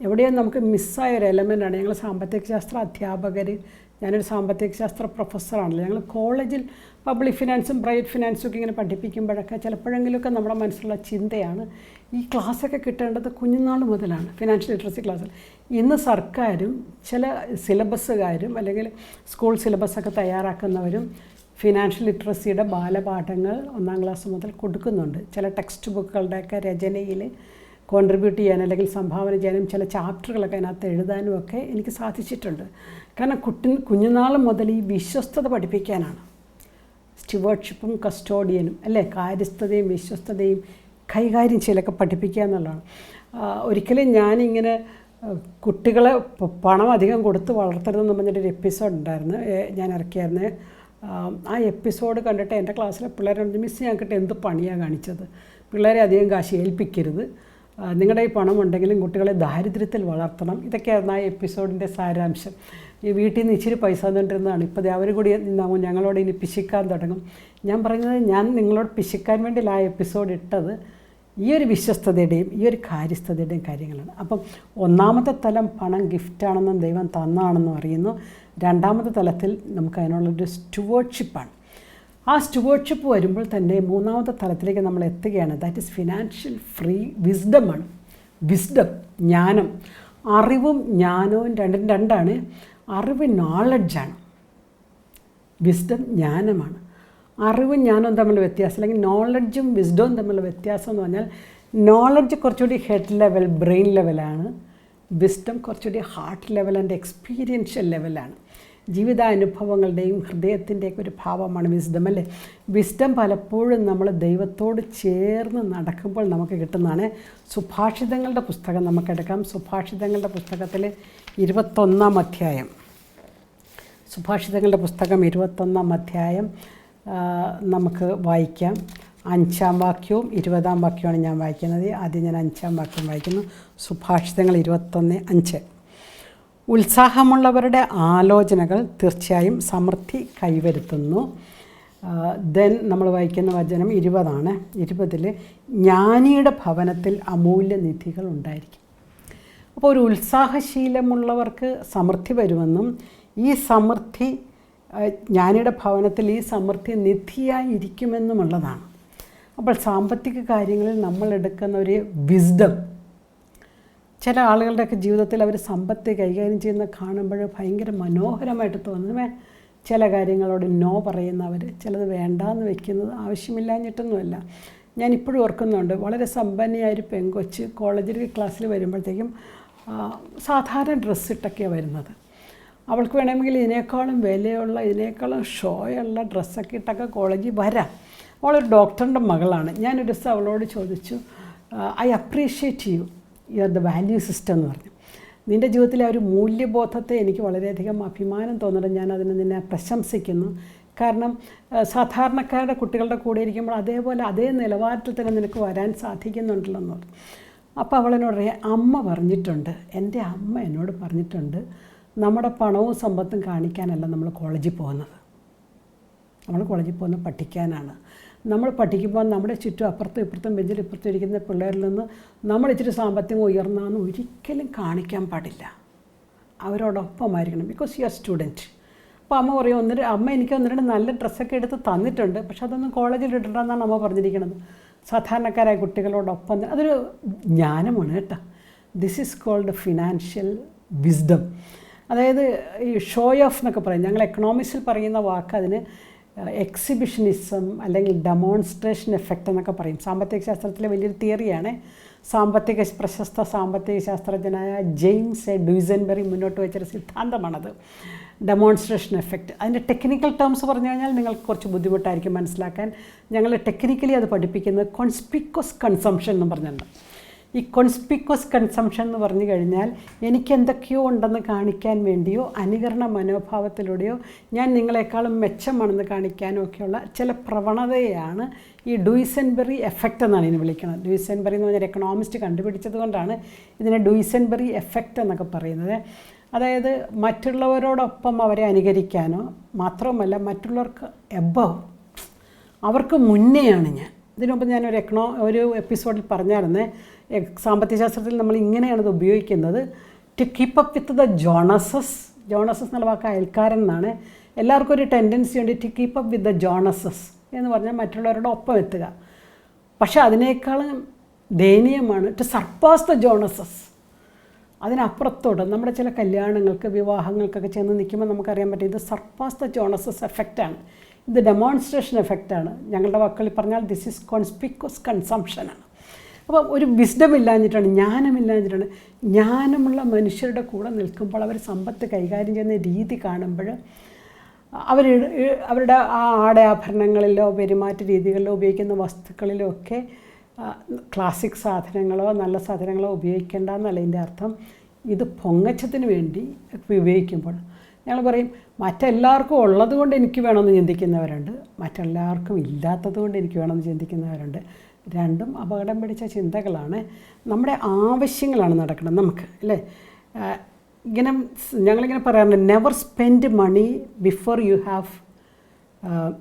എവിടെയോ നമുക്ക് മിസ്സായ ഒരു എലമെന്റാണ് ഞങ്ങൾ സാമ്പത്തിക ശാസ്ത്ര അധ്യാപകർ ഞാനൊരു സാമ്പത്തിക ശാസ്ത്ര പ്രൊഫസറാണല്ലോ ഞങ്ങൾ കോളേജിൽ പബ്ലിക് ഫിനാൻസും പ്രൈവറ്റ് ഫിനാൻസും ഒക്കെ ഇങ്ങനെ പഠിപ്പിക്കുമ്പോഴൊക്കെ ചിലപ്പോഴെങ്കിലുമൊക്കെ നമ്മുടെ മനസ്സിലുള്ള ചിന്തയാണ് ഈ ക്ലാസ്സൊക്കെ കിട്ടേണ്ടത് കുഞ്ഞുനാൾ മുതലാണ് ഫിനാൻഷ്യൽ ലിറ്ററസി ക്ലാസ്സിൽ ഇന്ന് സർക്കാരും ചില സിലബസുകാരും അല്ലെങ്കിൽ സ്കൂൾ സിലബസൊക്കെ തയ്യാറാക്കുന്നവരും ഫിനാൻഷ്യൽ ലിറ്ററസിയുടെ ബാലപാഠങ്ങൾ ഒന്നാം ക്ലാസ് മുതൽ കൊടുക്കുന്നുണ്ട്. ചില ടെക്സ്റ്റ് ബുക്കുകളുടെയൊക്കെ രചനയിൽ കോൺട്രിബ്യൂട്ട് ചെയ്യാൻ അല്ലെങ്കിൽ സംഭാവന ചെയ്യാനും ചില ചാപ്റ്ററുകളൊക്കെ അതിനകത്ത് എഴുതാനും ഒക്കെ എനിക്ക് സാധിച്ചിട്ടുണ്ട്. കാരണം കുട്ടി കുഞ്ഞുനാൾ മുതൽ ഈ വിശ്വസ്തത പഠിപ്പിക്കാനാണ്. സ്റ്റുവേർഡ്ഷിപ്പും കസ്റ്റോഡിയനും അല്ലേ? കാര്യസ്ഥതയും വിശ്വസ്തതയും കൈകാര്യം ചെയ്യലൊക്കെ പഠിപ്പിക്കുക എന്നുള്ളതാണ്. ഒരിക്കലും ഞാനിങ്ങനെ കുട്ടികളെ പണം അധികം കൊടുത്ത് വളർത്തരുതെന്ന് പറഞ്ഞിട്ടൊരു എപ്പിസോഡ് ഉണ്ടായിരുന്നു. ഞാൻ ഇറക്കിയായിരുന്നു. ആ, എപ്പിസോഡ് കണ്ടിട്ട് എന്റെ ക്ലാസ്സിലെ പിള്ളേരോട് മിസ് ഞങ്ങൾക്കിട്ട് എന്ത് പണിയാണ് കാണിച്ചത്? പിള്ളേരെ അധികം കാശ് ഏൽപ്പിക്കരുത്. നിങ്ങളുടെ ഈ പണം ഉണ്ടെങ്കിലും കുട്ടികളെ ദാരിദ്ര്യത്തിൽ വളർത്തണം. ഇതൊക്കെയായിരുന്നു ആ എപ്പിസോഡിന്റെ സാരാംശം. ഈ വീട്ടിൽ നിന്ന് ഇച്ചിരി പൈസ തന്നിട്ടിരുന്നതാണ്. ഇപ്പോൾ അവർ കൂടി നിന്നാവും ഞങ്ങളോട് ഇനി പിശിക്കാൻ തുടങ്ങും. ഞാൻ പറയുന്നത് ഞാൻ നിങ്ങളോട് പിശിക്കാൻ വേണ്ടി ആ എപ്പിസോഡ് ഇട്ടത് ഈ ഒരു വിശ്വസ്തതയുടെയും ഈ ഒരു കാര്യസ്ഥതയുടെയും കാര്യങ്ങളാണ്. അപ്പം ഒന്നാമത്തെ തലം പണം ഗിഫ്റ്റാണെന്നും ദൈവം തന്നാണെന്നും അറിയുന്നു. രണ്ടാമത്തെ തലത്തിൽ നമുക്ക് അതിനുള്ളൊരു സ്റ്റുവേർഡ്ഷിപ്പാണ് ആ സ്റ്റുവേർഡ്ഷിപ്പ് വരുമ്പോൾ തന്നെ മൂന്നാമത്തെ തലത്തിലേക്ക് നമ്മൾ എത്തുകയാണ്. ദാറ്റ് ഇസ് ഫിനാൻഷ്യൽ ഫ്രീ വിസ്ഡമാണ് വിസ്ഡം ജ്ഞാനം. അറിവും ജ്ഞാനവും രണ്ടും രണ്ടാണ്. അറിവ് നോളജാണ് വിസ്ഡം ജ്ഞാനമാണ്. അറിവും ജ്ഞാനവും തമ്മിലുള്ള വ്യത്യാസം അല്ലെങ്കിൽ നോളജും വിസ്ഡവും തമ്മിലുള്ള വ്യത്യാസം എന്ന് പറഞ്ഞാൽ നോളജ് കുറച്ചുകൂടി ഹെഡ് ലെവൽ ബ്രെയിൻ ലെവലാണ് വിസ്ഡം കുറച്ചുകൂടി ഹാർട്ട് ലെവൽ ആൻഡ് എക്സ്പീരിയൻഷ്യൽ ലെവലാണ് ജീവിതാനുഭവങ്ങളുടെയും ഹൃദയത്തിന്റെയൊക്കെ ഒരു ഭാവമാണ് വിസ്ഡം അല്ലേ? വിസ്ഡം പലപ്പോഴും നമ്മൾ ദൈവത്തോട് ചേർന്ന് നടക്കുമ്പോൾ നമുക്ക് കിട്ടുന്നതാണ് സുഭാഷിതങ്ങളുടെ പുസ്തകം നമുക്കെടുക്കാം സുഭാഷിതങ്ങളുടെ പുസ്തകത്തിൽ ഇരുപത്തൊന്നാം അധ്യായം. സുഭാഷിതങ്ങളുടെ പുസ്തകം ഇരുപത്തൊന്നാം അധ്യായം നമുക്ക് വായിക്കാം. അഞ്ചാം വാക്യവും ഇരുപതാം വാക്യവുമാണ് ഞാൻ വായിക്കുന്നത്. ആദ്യം ഞാൻ അഞ്ചാം വാക്യം വായിക്കുന്നു. സുഭാഷിതങ്ങൾ ഇരുപത്തൊന്ന് അഞ്ച്. ഉത്സാഹമുള്ളവരുടെ ആലോചനകൾ തീർച്ചയായും സമൃദ്ധി കൈവരുത്തുന്നു. ദെൻ നമ്മൾ വായിക്കുന്ന വചനം ഇരുപതാണ്. ഇരുപതിൽ ജ്ഞാനിയുടെ ഭവനത്തിൽ അമൂല്യ നിധികൾ ഉണ്ടായിരിക്കും. അപ്പോൾ ഒരു ഉത്സാഹശീലമുള്ളവർക്ക് സമൃദ്ധി വരുമെന്നും ഈ സമൃദ്ധി ജ്ഞാനിയുടെ ഭവനത്തിൽ ഈ സമൃദ്ധി നിധിയായി ഇരിക്കുമെന്നുമുള്ളതാണ്. അപ്പോൾ സാമ്പത്തിക കാര്യങ്ങളിൽ നമ്മൾ എടുക്കുന്ന ഒരു വിസ്ഡം ചില ആളുകളുടെയൊക്കെ ജീവിതത്തിൽ അവർ സമ്പത്ത് കൈകാര്യം ചെയ്യുന്ന കാണുമ്പോൾ ഭയങ്കര മനോഹരമായിട്ട് തോന്നുമേ ചില കാര്യങ്ങളോട് നോ പറയുന്നവർ ചിലത് വേണ്ടാന്ന് വെക്കുന്നത് ആവശ്യമില്ലാഞ്ഞിട്ടൊന്നുമല്ല. ഞാൻ ഇപ്പോഴും ഓർക്കുന്നുണ്ട് വളരെ സമ്പന്നയായൊരു പെങ്കൊച്ച് കോളേജിൽ ക്ലാസ്സിൽ വരുമ്പോഴത്തേക്കും സാധാരണ ഡ്രസ്സ് ഇട്ടൊക്കെയാണ് വരുന്നത്. അവൾക്ക് വേണമെങ്കിൽ ഇതിനേക്കാളും വിലയുള്ള ഇതിനേക്കാളും ഷോയുള്ള ഡ്രസ്സൊക്കെ ഇട്ടൊക്കെ കോളേജിൽ വരാം. അവളൊരു ഡോക്ടറിന്റെ മകളാണ്. ഞാനൊരു ദിവസം അവളോട് ചോദിച്ചു I appreciate you you are the value system എന്ന് പറഞ്ഞു. നിന്റെ ജീവിതത്തിലെ ആ ഒരു മൂല്യബോധത്തെ എനിക്ക് വളരെയധികം അഭിമാനം തോന്നുന്നുണ്ട്. ഞാൻ അതിനെ നിന്നെ പ്രശംസിക്കുന്നു. കാരണം സാധാരണക്കാരുടെ കുട്ടികളുടെ കൂടെ ഇരിക്കുമ്പോൾ അതേപോലെ അതേ നിലവാരത്തിൽ തന്നെ നിനക്ക് വരാൻ സാധിക്കുന്നുണ്ടല്ലോ എന്ന് അപ്പോൾ അവളെന്നോട് അമ്മ പറഞ്ഞിട്ടുണ്ട്. എന്റെ അമ്മ എന്നോട് പറഞ്ഞിട്ടുണ്ട് നമ്മുടെ പണവും സമ്പത്തും കാണിക്കാനല്ല നമ്മൾ കോളേജിൽ പോകുന്നത്. നമ്മൾ കോളേജിൽ പോകുന്നത് പഠിക്കാനാണ്. നമ്മൾ പഠിക്കുമ്പോൾ നമ്മുടെ ചുറ്റും അപ്പുറത്തും ഇപ്പുറത്തും ബെഞ്ചിൽ ഇപ്പുറത്തും ഇരിക്കുന്ന പിള്ളേരിൽ നിന്ന് നമ്മൾ ഇച്ചിരി സാമ്പത്തികം ഉയർന്നാന്ന് ഒരിക്കലും കാണിക്കാൻ പാടില്ല. അവരോടൊപ്പമായിരിക്കണം. ബിക്കോസ് യു ആർ സ്റ്റുഡന്റ് അപ്പോൾ അമ്മ പറയും ഒന്ന് അമ്മ എനിക്ക് ഒന്ന് രണ്ട് നല്ല ഡ്രസ്സൊക്കെ എടുത്ത് തന്നിട്ടുണ്ട്. പക്ഷെ അതൊന്നും കോളേജിൽ ഇടണ്ടെന്നാണ് അമ്മ പറഞ്ഞിരിക്കുന്നത് സാധാരണക്കാരായ കുട്ടികളോടൊപ്പം അതൊരു ജ്ഞാനമാണ് കേട്ടോ. This is called financial wisdom അതായത് ഈ ഷോ ഓഫ് എന്നൊക്കെ പറയും. ഞങ്ങൾ എക്കണോമിക്സിൽ പറയുന്ന വാക്ക് അതിന് എക്സിബിഷനിസം അല്ലെങ്കിൽ ഡെമോൺസ്ട്രേഷൻ എഫക്റ്റ് എന്നൊക്കെ പറയും. സാമ്പത്തിക ശാസ്ത്രത്തിലെ വലിയൊരു തിയറിയാണ് സാമ്പത്തിക പ്രശസ്ത സാമ്പത്തിക ശാസ്ത്രജ്ഞനായ ജെയിംസ് എ ഡ്യൂസൻബെറി മുന്നോട്ട് വെച്ചൊരു സിദ്ധാന്തമാണത്. ഡെമോൺസ്ട്രേഷൻ എഫക്റ്റ് അതിന്റെ ടെക്നിക്കൽ ടേംസ് പറഞ്ഞു കഴിഞ്ഞാൽ നിങ്ങൾക്ക് കുറച്ച് ബുദ്ധിമുട്ടായിരിക്കും മനസ്സിലാക്കാൻ. ഞങ്ങൾ ടെക്നിക്കലി അത് പഠിപ്പിക്കുന്നത് കോൺസ്പിക്വസ് കൺസംഷൻ എന്ന് പറഞ്ഞിട്ടുണ്ട്. ഈ കോൺസ്പിക്വസ് കൺസംഷൻ എന്ന് പറഞ്ഞു കഴിഞ്ഞാൽ എനിക്ക് എന്തൊക്കെയോ ഉണ്ടെന്ന് കാണിക്കാൻ വേണ്ടിയോ അനുകരണ മനോഭാവത്തിലൂടെയോ ഞാൻ നിങ്ങളെക്കാളും മെച്ചമാണെന്ന് കാണിക്കാനോ ഒക്കെയുള്ള ചില പ്രവണതയാണ് ഈ ഡൂയിസൻബെറി എഫക്റ്റ് എന്നാണ് ഇതിനെ വിളിക്കുന്നത്. ഡൂയിസൻബെറി എന്ന് പറഞ്ഞാൽ എക്കണോമിസ്റ്റ് കണ്ടുപിടിച്ചത് കൊണ്ടാണ് ഇതിനെ ഡൂയിസൻബെറി എഫക്റ്റ് എന്നൊക്കെ പറയുന്നത്. അതായത് മറ്റുള്ളവരോടൊപ്പം അവരെ അനുകരിക്കാനോ മാത്രവുമല്ല മറ്റുള്ളവർക്ക് എബവ് അവർക്ക് മുന്നെയാണ് ഞാൻ. ഇതിനു ഞാനൊരു ഞാൻ ഒരു എക്കണോ ഒരു എപ്പിസോഡിൽ പറഞ്ഞായിരുന്നേ സാമ്പത്തിക ശാസ്ത്രത്തിൽ നമ്മൾ ഇങ്ങനെയാണ് ഇത് ഉപയോഗിക്കുന്നത്. To keep up with the Joneses Joneses എന്നുള്ള വാക്ക് അയൽക്കാരൻ എന്നാണ്. എല്ലാവർക്കും ഒരു ടെൻഡൻസി ഉണ്ട് to keep up with the Joneses എന്ന് പറഞ്ഞാൽ മറ്റുള്ളവരുടെ ഒപ്പം എത്തുക. പക്ഷേ അതിനേക്കാളും ദയനീയമാണ് ടു സർപ്പാസ് ദ ജോണസസ് അതിനപ്പുറത്തോട്ട് നമ്മുടെ ചില കല്യാണങ്ങൾക്ക് വിവാഹങ്ങൾക്കൊക്കെ ചെന്ന് നിൽക്കുമ്പോൾ നമുക്കറിയാൻ പറ്റും ഇത് സർപ്പാസ് ദ ജോണസസ് എഫക്റ്റാണ് ഇത് ഡെമോൺസ്ട്രേഷൻ എഫക്റ്റാണ് ഞങ്ങളുടെ വാക്കുകളിൽ പറഞ്ഞാൽ ദിസ് ഈസ് കോൺസ്പിക്വസ് കൺസംഷനാണ് അപ്പോൾ ഒരു വിസ്ഡം ഇല്ലാഞ്ഞിട്ടാണ് ജ്ഞാനമില്ലാഞ്ഞിട്ടാണ്. ജ്ഞാനമുള്ള മനുഷ്യരുടെ കൂടെ നിൽക്കുമ്പോൾ അവർ സമ്പത്ത് കൈകാര്യം ചെയ്യുന്ന രീതി കാണുമ്പോൾ അവർ അവരുടെ ആ ആടയാഭരണങ്ങളിലോ പെരുമാറ്റ രീതികളിലോ ഉപയോഗിക്കുന്ന വസ്തുക്കളിലോ ഒക്കെ ക്ലാസിക് സാധനങ്ങളോ നല്ല സാധനങ്ങളോ ഉപയോഗിക്കേണ്ട എന്നല്ല എന്റെ അർത്ഥം. ഇത് പൊങ്ങച്ചത്തിന് വേണ്ടി ഉപയോഗിക്കുമ്പോൾ ഞങ്ങൾ പറയും മറ്റെല്ലാവർക്കും ഉള്ളത് കൊണ്ട് എനിക്ക് വേണമെന്ന് ചിന്തിക്കുന്നവരുണ്ട്. മറ്റെല്ലാവർക്കും ഇല്ലാത്തത് കൊണ്ട് എനിക്ക് വേണമെന്ന് ചിന്തിക്കുന്നവരുണ്ട്. രണ്ടും അപകടം പിടിച്ച ചിന്തകളാണ് നമ്മുടെ ആവശ്യങ്ങളാണ് നടക്കുന്നത് നമുക്ക് അല്ലേ? ഇങ്ങനെ ഞങ്ങളിങ്ങനെ പറയാറുണ്ട് never spend money before you have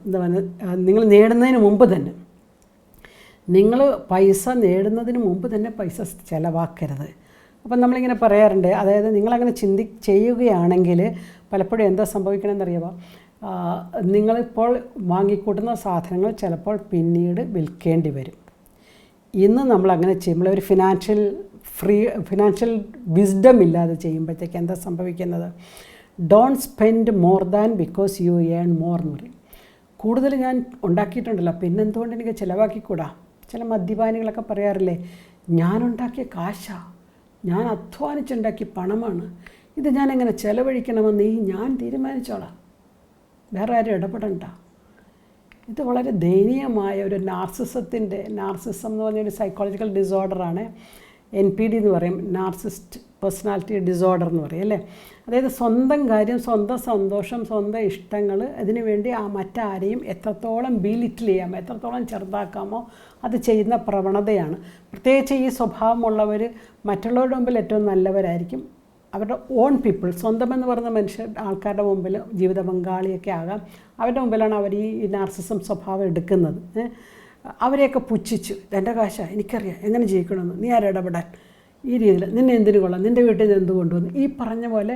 എന്താ പറയുക നിങ്ങൾ നേടുന്നതിന് മുമ്പ് തന്നെ. നിങ്ങൾ പൈസ നേടുന്നതിന് മുമ്പ് തന്നെ പൈസ ചിലവാക്കരുത്. അപ്പം നമ്മളിങ്ങനെ പറയാറുണ്ട് അതായത് നിങ്ങളങ്ങനെ ചിന്തി ചെയ്യുകയാണെങ്കിൽ പലപ്പോഴും എന്താ സംഭവിക്കണമെന്നറിയാമോ നിങ്ങളിപ്പോൾ വാങ്ങിക്കൂട്ടുന്ന സാധനങ്ങൾ ചിലപ്പോൾ പിന്നീട് വിൽക്കേണ്ടി വരും. ഇന്ന് നമ്മൾ അങ്ങനെ ചെയ്യുമ്പോൾ ഒരു ഫിനാൻഷ്യൽ ഫ്രീ ഫിനാൻഷ്യൽ വിസ്ഡം ഇല്ലാതെ ചെയ്യുമ്പോഴത്തേക്ക് എന്താ സംഭവിക്കുന്നത്? Don't spend more than because you earn more എന്ന് പറയും. കൂടുതൽ ഞാൻ ഉണ്ടാക്കിയിട്ടുണ്ടല്ലോ. പിന്നെ എന്തുകൊണ്ട് എനിക്ക് ചിലവാക്കിക്കൂടാ? ചില മദ്യപാനികളൊക്കെ പറയാറില്ലേ ഞാനുണ്ടാക്കിയ കാശാ. ഞാൻ അധ്വാനിച്ചുണ്ടാക്കിയ പണമാണ്. ഇത് ഞാൻ എങ്ങനെ ചിലവഴിക്കണമെന്ന് ഈ ഞാൻ തീരുമാനിച്ചോളാം. വേറെ ആരും ഇടപെടണ്ട. ഇത് വളരെ ദയനീയമായ ഒരു നാർസിസത്തിന്റെ നാർസിസം എന്ന് പറഞ്ഞൊരു സൈക്കോളജിക്കൽ ഡിസോർഡറാണ് എൻ പി ഡി എന്ന് പറയും നാർസിസ്റ്റ് പേഴ്സണാലിറ്റി ഡിസോർഡർ എന്ന് പറയും അല്ലേ? അതായത് സ്വന്തം കാര്യം സ്വന്തം സന്തോഷം സ്വന്തം ഇഷ്ടങ്ങൾ അതിനു വേണ്ടി ആ മറ്റാരെയും എത്രത്തോളം ബീലിറ്റിൽ ചെയ്യാമോ എത്രത്തോളം ചെറുതാക്കാമോ അത് ചെയ്യുന്ന പ്രവണതയാണ്. പ്രത്യേകിച്ച് ഈ സ്വഭാവമുള്ളവർ മറ്റുള്ളവരുടെ മുമ്പിൽ ഏറ്റവും നല്ലവരായിരിക്കും. അവരുടെ ഓൺ പീപ്പിൾ സ്വന്തമെന്ന് പറയുന്ന മനുഷ്യർ ആൾക്കാരുടെ മുമ്പിൽ ജീവിത പങ്കാളിയൊക്കെ ആകാം. അവരുടെ മുമ്പിലാണ് അവർ ഈ നാർസിസം സ്വഭാവം എടുക്കുന്നത്. അവരെയൊക്കെ പുച്ഛിച്ചു. എന്റെ കാശ എനിക്കറിയാം എങ്ങനെ ജീവിക്കണമെന്ന്. നീ ആരിടപെടാൻ ഈ രീതിയിൽ നിന്നെ എന്തിനു കൊള്ളാം? നിന്റെ വീട്ടിൽ നിന്ന് എന്ത് കൊണ്ടുവന്നു? ഈ പറഞ്ഞ പോലെ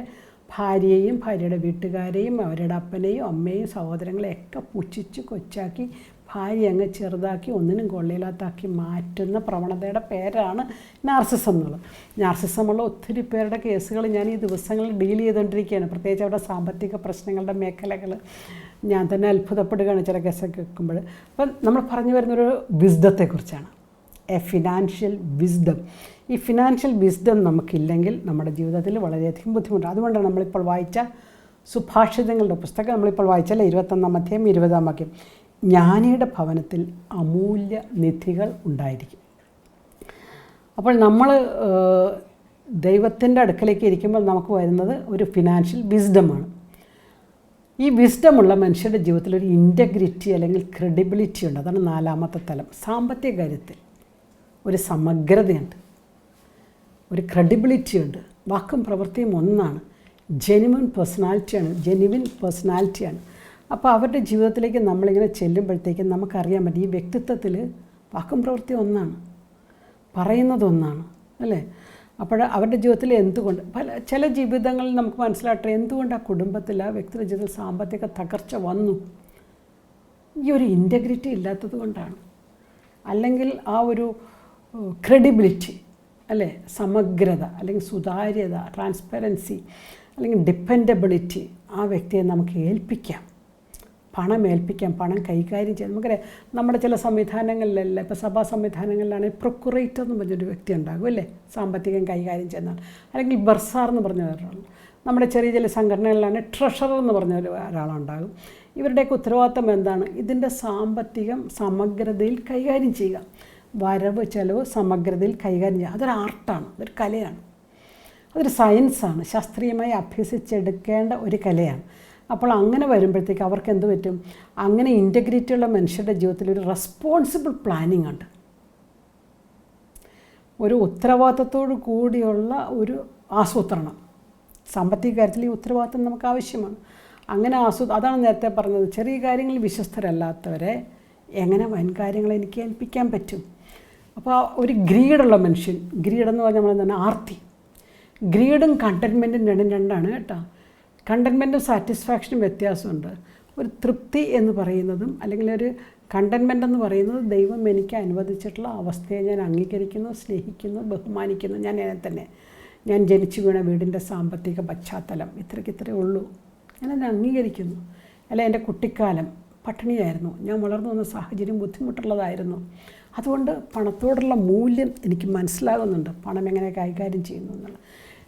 ഭാര്യയെയും ഭാര്യയുടെ വീട്ടുകാരെയും അവരുടെ അപ്പനെയും അമ്മയും സഹോദരങ്ങളെയൊക്കെ പുച്ഛിച്ച് കൊച്ചാക്കി ഭാര്യ അങ്ങ് ചെറുതാക്കി ഒന്നിനും കൊള്ളില്ലാത്താക്കി മാറ്റുന്ന പ്രവണതയുടെ പേരാണ് നാർസിസം എന്നുള്ളത്. നാർസിസമുള്ള ഒത്തിരി പേരുടെ കേസുകൾ ഞാൻ ഈ ദിവസങ്ങളിൽ ഡീൽ ചെയ്തുകൊണ്ടിരിക്കുകയാണ്. പ്രത്യേകിച്ച് അവിടെ സാമ്പത്തിക പ്രശ്നങ്ങളുടെ മേഖലകൾ. ഞാൻ തന്നെ അത്ഭുതപ്പെടുകയാണ് ചില കേസൊക്കെ കേൾക്കുമ്പോൾ. അപ്പം നമ്മൾ പറഞ്ഞു വരുന്നൊരു വിസ്ഡത്തെക്കുറിച്ചാണ്. A financial wisdom. ഈ ഫിനാൻഷ്യൽ വിസ്ഡം നമുക്കില്ലെങ്കിൽ നമ്മുടെ ജീവിതത്തിൽ വളരെയധികം ബുദ്ധിമുട്ടാണ് അതുകൊണ്ടാണ് നമ്മളിപ്പോൾ വായിച്ച സുഭാഷിതങ്ങളുടെ പുസ്തകം നമ്മളിപ്പോൾ വായിച്ചല്ലേ? ഇരുപത്തൊന്നാം അധ്യായം ഇരുപതാം വാക്യം. ജ്ഞാനിയുടെ ഭവനത്തിൽ അമൂല്യ നിധികൾ ഉണ്ടായിരിക്കും. അപ്പോൾ നമ്മൾ ദൈവത്തിന്റെ അടുക്കലേക്ക് ഇരിക്കുമ്പോൾ നമുക്ക് വരുന്നത് ഒരു ഫിനാൻഷ്യൽ വിസ്ഡമാണ് ഈ വിസ്ഡമുള്ള മനുഷ്യരുടെ ജീവിതത്തിൽ ഒരു ഇന്റഗ്രിറ്റി അല്ലെങ്കിൽ ക്രെഡിബിലിറ്റി ഉണ്ട്. അതാണ് നാലാമത്തെ തലം. സാമ്പത്തിക കാര്യത്തിൽ ഒരു സമഗ്രതയുണ്ട്. ഒരു ക്രെഡിബിലിറ്റി ഉണ്ട്. വാക്കും പ്രവൃത്തിയും ഒന്നാണ്. ജെനുവിൻ പേഴ്സണാലിറ്റിയാണ് ജെനുവിൻ പേഴ്സണാലിറ്റിയാണ് അപ്പോൾ അവരുടെ ജീവിതത്തിലേക്ക് നമ്മളിങ്ങനെ ചെല്ലുമ്പോഴത്തേക്കും നമുക്കറിയാൻ പറ്റും ഈ വ്യക്തിത്വത്തിൽ വാക്കും പ്രവൃത്തി ഒന്നാണ് പറയുന്നത് ഒന്നാണ് അല്ലേ? അപ്പോൾ അവരുടെ ജീവിതത്തിൽ എന്തുകൊണ്ട്? പല ചില ജീവിതങ്ങളിൽ നമുക്ക് മനസ്സിലാട്ടെ എന്തുകൊണ്ട് ആ കുടുംബത്തിൽ ആ വ്യക്തിയുടെ ജീവിതത്തിൽ സാമ്പത്തിക തകർച്ച വന്നു? ഈ ഒരു ഇന്റഗ്രിറ്റി ഇല്ലാത്തത് കൊണ്ടാണ്. അല്ലെങ്കിൽ ആ ഒരു ക്രെഡിബിലിറ്റി അല്ലേ? സമഗ്രത അല്ലെങ്കിൽ സുതാര്യത ട്രാൻസ്പെറൻസി അല്ലെങ്കിൽ ഡിപ്പെൻഡബിലിറ്റി ആ വ്യക്തിയെ നമുക്ക് ഏൽപ്പിക്കാം. പണം ഏൽപ്പിക്കാം പണം കൈകാര്യം ചെയ്യാം നമുക്കറിയാം നമ്മുടെ ചില സംവിധാനങ്ങളിലല്ല ഇപ്പോൾ സഭാ സംവിധാനങ്ങളിലാണെങ്കിൽ പ്രൊക്കുറേറ്റർ എന്ന് പറഞ്ഞൊരു വ്യക്തി ഉണ്ടാകും അല്ലേ? സാമ്പത്തികം കൈകാര്യം ചെയ്യുന്ന അല്ലെങ്കിൽ ബർസാർ എന്ന് പറഞ്ഞ ഒരാൾ. നമ്മുടെ ചെറിയ ചില സംഘടനകളിലാണ് ട്രഷറർ എന്ന് പറഞ്ഞ ഒരു ഒരാളുണ്ടാകും. ഇവരുടെയൊക്കെ ഉത്തരവാദിത്തം എന്താണ്? ഇതിന്റെ സാമ്പത്തികം സമഗ്രതയിൽ കൈകാര്യം ചെയ്യുക. വരവ് ചെലവ് സമഗ്രതയിൽ കൈകാര്യം ചെയ്യുക. അതൊരു ആർട്ടാണ് അതൊരു കലയാണ്. അതൊരു സയൻസാണ് ശാസ്ത്രീയമായി അഭ്യസിച്ചെടുക്കേണ്ട ഒരു കലയാണ്. അപ്പോൾ അങ്ങനെ വരുമ്പോഴത്തേക്ക് അവർക്ക് എന്ത് പറ്റും? അങ്ങനെ ഇന്റഗ്രിറ്റി ഉള്ള മനുഷ്യരുടെ ജീവിതത്തിൽ ഒരു റെസ്പോൺസിബിൾ പ്ലാനിങ് ഉണ്ട്. ഒരു ഉത്തരവാദിത്തത്തോടു കൂടിയുള്ള ഒരു ആസൂത്രണം. സാമ്പത്തിക കാര്യത്തിൽ ഈ ഉത്തരവാദിത്തം നമുക്ക് ആവശ്യമാണ്. അങ്ങനെ ആസൂ അതാണ് നേരത്തെ പറഞ്ഞത്. ചെറിയ കാര്യങ്ങളിൽ വിശ്വസ്തരല്ലാത്തവരെ എങ്ങനെ വൻ കാര്യങ്ങൾ എനിക്ക് ഏൽപ്പിക്കാൻ പറ്റും? അപ്പോൾ ഒരു ഗ്രീഡുള്ള മനുഷ്യൻ ഗ്രീഡെന്ന് പറഞ്ഞാൽ നമ്മൾ എന്താണ് ആർത്തി. ഗ്രീഡും കണ്ടൻമെന്റും രണ്ടും രണ്ടാണ് കേട്ടോ. കണ്ടൻമെന്റും സാറ്റിസ്ഫാക്ഷനും വ്യത്യാസമുണ്ട്. ഒരു തൃപ്തി എന്ന് പറയുന്നതും അല്ലെങ്കിൽ ഒരു കണ്ടൻമെന്റ് എന്ന് പറയുന്നത് ദൈവം എനിക്ക് അനുവദിച്ചിട്ടുള്ള അവസ്ഥയെ ഞാൻ അംഗീകരിക്കുന്നു സ്നേഹിക്കുന്നു ബഹുമാനിക്കുന്നു. ഞാൻ എന്നെ തന്നെ. ഞാൻ ജനിച്ചു വീണ വീടിന്റെ സാമ്പത്തിക പശ്ചാത്തലം ഇത്രയ്ക്ക് ഇത്രയേ ഉള്ളൂ. ഞാനതിനെ അംഗീകരിക്കുന്നു. അല്ല എന്റെ കുട്ടിക്കാലം പട്ടിണിയായിരുന്നു. ഞാൻ വളർന്നു വന്ന സാഹചര്യം ബുദ്ധിമുട്ടുള്ളതായിരുന്നു. അതുകൊണ്ട് പണത്തോടുള്ള മൂല്യം എനിക്ക് മനസ്സിലാകുന്നുണ്ട്. പണം എങ്ങനെ കൈകാര്യം ചെയ്യുന്നു എന്നുള്ളത്.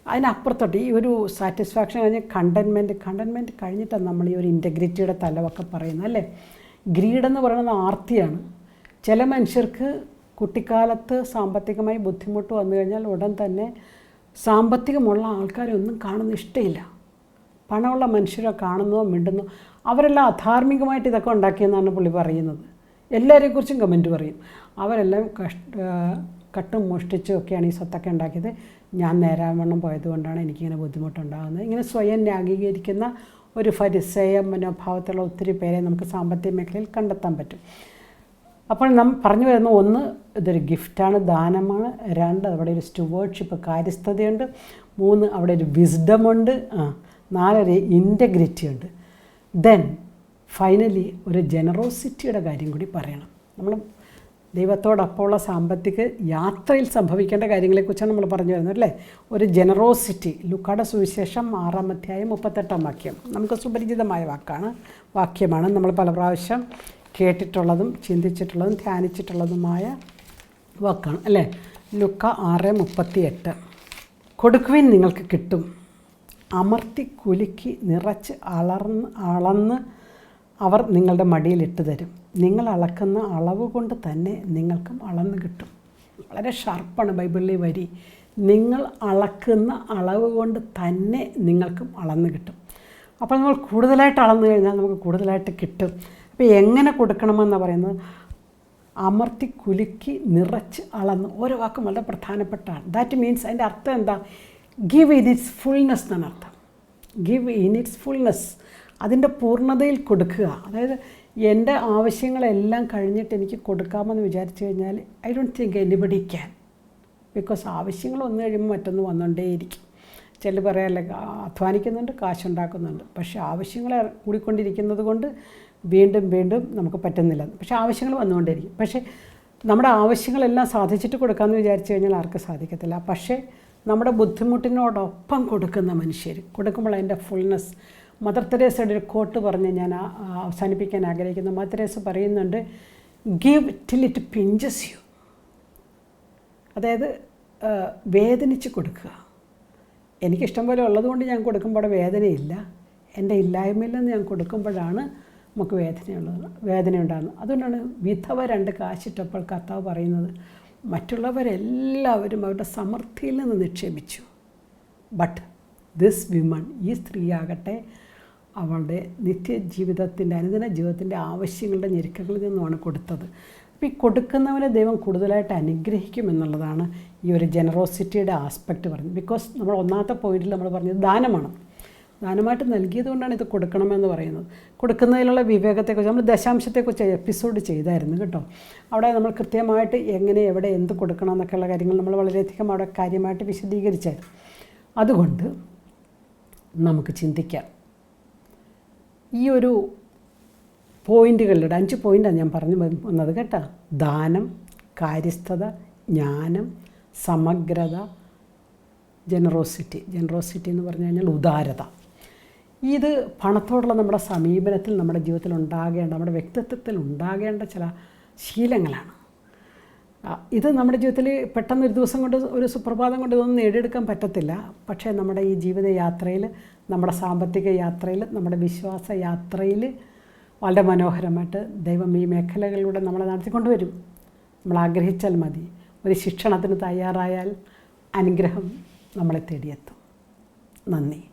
അതിനപ്പുറത്തോട്ട് ഈ ഒരു സാറ്റിസ്ഫാക്ഷൻ കഴിഞ്ഞ് കണ്ടൻമെന്റ് കണ്ടൻമെന്റ് കഴിഞ്ഞിട്ടാണ് നമ്മൾ ഈ ഒരു ഇന്റഗ്രിറ്റിയുടെ തലവൊക്കെ പറയുന്നത് അല്ലേ? ഗ്രീഡ് എന്ന് പറയുന്നത് ആർത്തിയാണ്. ചില മനുഷ്യർക്ക് കുട്ടിക്കാലത്ത് സാമ്പത്തികമായി ബുദ്ധിമുട്ട് വന്നു കഴിഞ്ഞാൽ ഉടൻ തന്നെ സാമ്പത്തികമുള്ള ആൾക്കാരെ ഒന്നും കാണുന്ന ഇഷ്ടമില്ല പണമുള്ള മനുഷ്യരെ കാണുന്നോ മിണ്ടുന്നോ അവരെല്ലാം അധാർമികമായിട്ട് ഇതൊക്കെ ഉണ്ടാക്കിയെന്നാണ് പുള്ളി പറയുന്നത്. എല്ലാവരെക്കുറിച്ചും കമന്റ് പറയും. അവരെല്ലാം കഷ്ട കട്ടും മോഷ്ടിച്ചും ഒക്കെയാണ് ഈ സ്വത്തൊക്കെ ഉണ്ടാക്കിയത്. ഞാൻ നേരാവണ്ണം പോയതുകൊണ്ടാണ് എനിക്കിങ്ങനെ ബുദ്ധിമുട്ടുണ്ടാകുന്നത്. ഇങ്ങനെ സ്വയം ന്യായീകരിക്കുന്ന ഒരു പരിസയ മനോഭാവത്തുള്ള ഒത്തിരി പേരെ നമുക്ക് സാമ്പത്തിക മേഖലയിൽ കണ്ടെത്താൻ പറ്റും. അപ്പോൾ നാം പറഞ്ഞു വരുന്ന ഒന്ന് ഇതൊരു ഗിഫ്റ്റാണ് ദാനമാണ്. രണ്ട് അവിടെ ഒരു സ്റ്റുവേർഡ്ഷിപ്പ് കാര്യസ്ഥതയുണ്ട്. മൂന്ന് അവിടെ ഒരു വിസ്ഡമുണ്ട്. ആ നാലൊരു ഇന്റഗ്രിറ്റി ഉണ്ട് ദെൻ ഫൈനലി ഒരു ജനറോസിറ്റിയുടെ കാര്യം കൂടി പറയണം. നമ്മൾ ദൈവത്തോടൊപ്പമുള്ള സാമ്പത്തിക യാത്രയിൽ സംഭവിക്കേണ്ട കാര്യങ്ങളെക്കുറിച്ചാണ് നമ്മൾ പറഞ്ഞു വരുന്നത് അല്ലേ? ഒരു ജനറോസിറ്റി. ലുക്കാട സുവിശേഷം ആറാം അധ്യായം മുപ്പത്തെട്ടാം വാക്യം. നമുക്ക് സുപരിചിതമായ വാക്കാണ് വാക്യമാണ് നമ്മൾ പല പ്രാവശ്യം കേട്ടിട്ടുള്ളതും ചിന്തിച്ചിട്ടുള്ളതും ധ്യാനിച്ചിട്ടുള്ളതുമായ വാക്കാണ് അല്ലേ? ലുക്ക ആറ് മുപ്പത്തി എട്ട് കൊടുക്കുവിൻ നിങ്ങൾക്ക് കിട്ടും. അമർത്തി കുലുക്കി നിറച്ച് അളർന്ന് അളന്ന് അവർ നിങ്ങളുടെ മടിയിലിട്ട് തരും. നിങ്ങൾ അളക്കുന്ന അളവ് കൊണ്ട് തന്നെ നിങ്ങൾക്കും അളന്ന് കിട്ടും. വളരെ ഷാർപ്പാണ് ബൈബിളിലെ വരി. നിങ്ങൾ അളക്കുന്ന അളവ് കൊണ്ട് തന്നെ നിങ്ങൾക്കും അളന്ന് കിട്ടും. അപ്പോൾ നമ്മൾ കൂടുതലായിട്ട് അളന്നു കഴിഞ്ഞാൽ നമുക്ക് കൂടുതലായിട്ട് കിട്ടും. അപ്പോൾ എങ്ങനെ കൊടുക്കണമെന്ന് പറയുന്നത് അമർത്തി കുലുക്കി നിറച്ച് അളന്ന്. ഓരോ വാക്കും വളരെ പ്രധാനപ്പെട്ടാണ്. ദാറ്റ് മീൻസ് അതിന്റെ അർത്ഥം എന്താ? ഗിവ് ഇൻ ഇറ്റ്സ് ഫുൾനെസ് എന്നാണ് അർത്ഥം. ഗിവ് ഇൻ ഇറ്റ്സ് ഫുൾനെസ് അതിന്റെ പൂർണതയിൽ കൊടുക്കുക. അതായത് എന്റെ ആവശ്യങ്ങളെല്ലാം കഴിഞ്ഞിട്ട് എനിക്ക് കൊടുക്കാമെന്ന് വിചാരിച്ചു കഴിഞ്ഞാൽ I don't think anybody can because ആവശ്യങ്ങൾ വന്നു കഴിയുമ്പോൾ മറ്റൊന്ന് വന്നുകൊണ്ടേയിരിക്കും ചില പറയാല്ലേ അധ്വാനിക്കുന്നുണ്ട് കാശുണ്ടാക്കുന്നുണ്ട്. പക്ഷേ ആവശ്യങ്ങൾ കൂടിക്കൊണ്ടിരിക്കുന്നത് കൊണ്ട് വീണ്ടും വീണ്ടും നമുക്ക് പറ്റുന്നില്ല. പക്ഷേ ആവശ്യങ്ങൾ വന്നുകൊണ്ടിരിക്കും പക്ഷേ നമ്മുടെ ആവശ്യങ്ങളെല്ലാം സാധിച്ചിട്ട് കൊടുക്കാമെന്ന് വിചാരിച്ചു കഴിഞ്ഞാൽ ആർക്കും സാധിക്കത്തില്ല. പക്ഷേ നമ്മുടെ ബുദ്ധിമുട്ടിനോടൊപ്പം കൊടുക്കുന്ന മനുഷ്യർ കൊടുക്കുമ്പോൾ അതിന്റെ ഫുൾനെസ് മദർ തെരേസയുടെ ഒരു കോട്ട് പറഞ്ഞ് ഞാൻ അവസാനിപ്പിക്കാൻ ആഗ്രഹിക്കുന്നു. മദർ തെരേസ പറയുന്നുണ്ട് give till it pinches you അതായത് വേദനിച്ച് കൊടുക്കുക. എനിക്കിഷ്ടം പോലെ ഉള്ളതുകൊണ്ട് ഞാൻ കൊടുക്കുമ്പോൾ വേദനയില്ല. എന്റെ ഇല്ലായ്മയിൽ നിന്ന് ഞാൻ കൊടുക്കുമ്പോഴാണ് നമുക്ക് വേദനയുള്ളത് വേദന ഉണ്ടാകുന്നത് അതുകൊണ്ടാണ് വിധവ രണ്ട് കാശിട്ടപ്പോൾ കർത്താവ് പറയുന്നത് മറ്റുള്ളവരെല്ലാവരും അവരുടെ സമൃദ്ധിയിൽ നിന്ന് നിക്ഷേപിച്ചു. ബട്ട് ദിസ് വിമൺ ഈ സ്ത്രീയാകട്ടെ അവളുടെ നിത്യജീവിതത്തിന്റെ അനുദിന ജീവിതത്തിന്റെ ആവശ്യങ്ങളുടെ ഞെരുക്കങ്ങളിൽ നിന്നുമാണ് കൊടുത്തത്. അപ്പോൾ ഈ കൊടുക്കുന്നവനെ ദൈവം കൂടുതലായിട്ട് അനുഗ്രഹിക്കും എന്നുള്ളതാണ് ഈ ഒരു ജനറോസിറ്റിയുടെ ആസ്പെക്റ്റ് പറഞ്ഞത് ബിക്കോസ് നമ്മൾ ഒന്നാമത്തെ പോയിന്റിൽ നമ്മൾ പറഞ്ഞത് ദാനമാണ്. ദാനമായിട്ട് നൽകിയത് കൊണ്ടാണ് ഇത് കൊടുക്കണമെന്ന് പറയുന്നത്. കൊടുക്കുന്നതിലുള്ള വിവേകത്തെക്കുറിച്ച് നമ്മൾ ദശാംശത്തെക്കുറിച്ച് എപ്പിസോഡ് ചെയ്തായിരുന്നു കേട്ടോ. അവിടെ നമ്മൾ കൃത്യമായിട്ട് എങ്ങനെ എവിടെ എന്ത് കൊടുക്കണം എന്നൊക്കെയുള്ള കാര്യങ്ങൾ നമ്മൾ വളരെയധികം അവിടെ കാര്യമായിട്ട് വിശദീകരിച്ചായിരുന്നു. അതുകൊണ്ട് നമുക്ക് ചിന്തിക്കാം. ഈ ഒരു പോയിന്റുകളിലൂടെ അഞ്ച് പോയിന്റാണ് ഞാൻ പറഞ്ഞു വന്നത് കേട്ടോ. ദാനം കാര്യസ്ഥത ജ്ഞാനം സമഗ്രത ജനറോസിറ്റി. ജനറോസിറ്റി എന്ന് പറഞ്ഞു കഴിഞ്ഞാൽ ഉദാരത. ഇത് പണത്തോടുള്ള നമ്മുടെ സമീപനത്തിൽ നമ്മുടെ ജീവിതത്തിൽ ഉണ്ടാകേണ്ട നമ്മുടെ വ്യക്തിത്വത്തിൽ ഉണ്ടാകേണ്ട ചില ശീലങ്ങളാണ്. ഇത് നമ്മുടെ ജീവിതത്തിൽ പെട്ടെന്ന് ഒരു ദിവസം കൊണ്ട് ഒരു സുപ്രഭാതം കൊണ്ട് ഇതൊന്നും നേടിയെടുക്കാൻ പറ്റത്തില്ല. പക്ഷേ നമ്മുടെ ഈ ജീവിതയാത്രയിൽ നമ്മുടെ സാമ്പത്തിക യാത്രയിൽ നമ്മുടെ വിശ്വാസ യാത്രയിൽ വളരെ മനോഹരമായിട്ട് ദൈവം ഈ മേഖലകളിലൂടെ നമ്മളെ നടത്തിക്കൊണ്ടുവരും. നമ്മൾ ആഗ്രഹിച്ചാൽ മതി. ഒരു ശിക്ഷണത്തിന് തയ്യാറായാൽ അനുഗ്രഹം നമ്മളെ തേടിയെത്തും. നന്ദി.